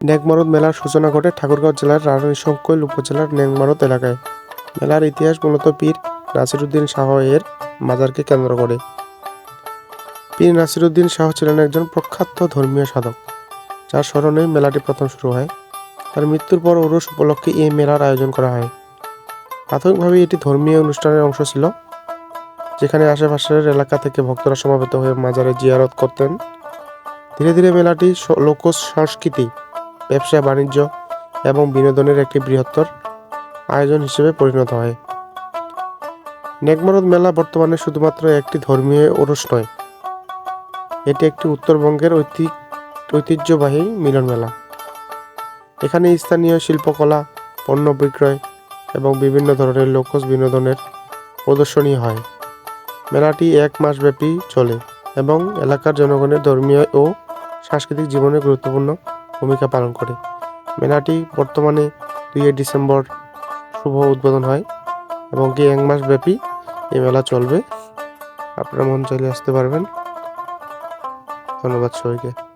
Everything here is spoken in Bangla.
নেকমরদ মেলার সূচনা ঘটে ঠাকুরগাঁও জেলার রানীশঙ্কৈল উপজেলার নেকমরদ এলাকায়। মেলার ইতিহাস মূলত পীর নাসিরুদ্দিন শাহ এর মাজারকে কেন্দ্র করে। পীর নাসিরুদ্দিন শাহ ছিলেন একজন প্রখ্যাত ধর্মীয় সাধক, যার স্মরণে মেলাটি প্রথম শুরু হয়। তার মৃত্যুর পর ওরস উপলক্ষে এই মেলার আয়োজন করা হয়। প্রাথমিকভাবে এটি ধর্মীয় অনুষ্ঠানের অংশ ছিল, যেখানে আশেপাশের এলাকা থেকে ভক্তরা সমাবেত হয়ে মাজারে জিয়ারত করতেন। ধীরে ধীরে মেলাটি লোক সংস্কৃতি ব্যবসা, বাণিজ্য এবং বিনোদনের একটি বৃহত্তর আয়োজন হিসেবে পরিণত হয়। নেকমরদ মেলা বর্তমানে শুধুমাত্র একটি ধর্মীয় ওরস নয়, এটি একটি উত্তরবঙ্গের ঐতি- ঐতিহ্যবাহী মিলন মেলা এখানে স্থানীয় শিল্পকলা, পণ্য বিক্রয় এবং বিভিন্ন ধরনের লোকজ বিনোদনের প্রদর্শনী হয়। মেলাটি এক মাসব্যাপী চলে এবং এলাকার জনগণের ধর্মীয় ও সাংস্কৃতিক জীবনে গুরুত্বপূর্ণ ভূমিকা পালন করে। মেলাটি বর্তমানে দুই ডিসেম্বর শুভ উদ্বোধন হয় এবং কি এক মাস ব্যাপী এই মেলা চলবে। আপনারা মন চাইলে আসতে পারবেন। ধন্যবাদ সবাইকে।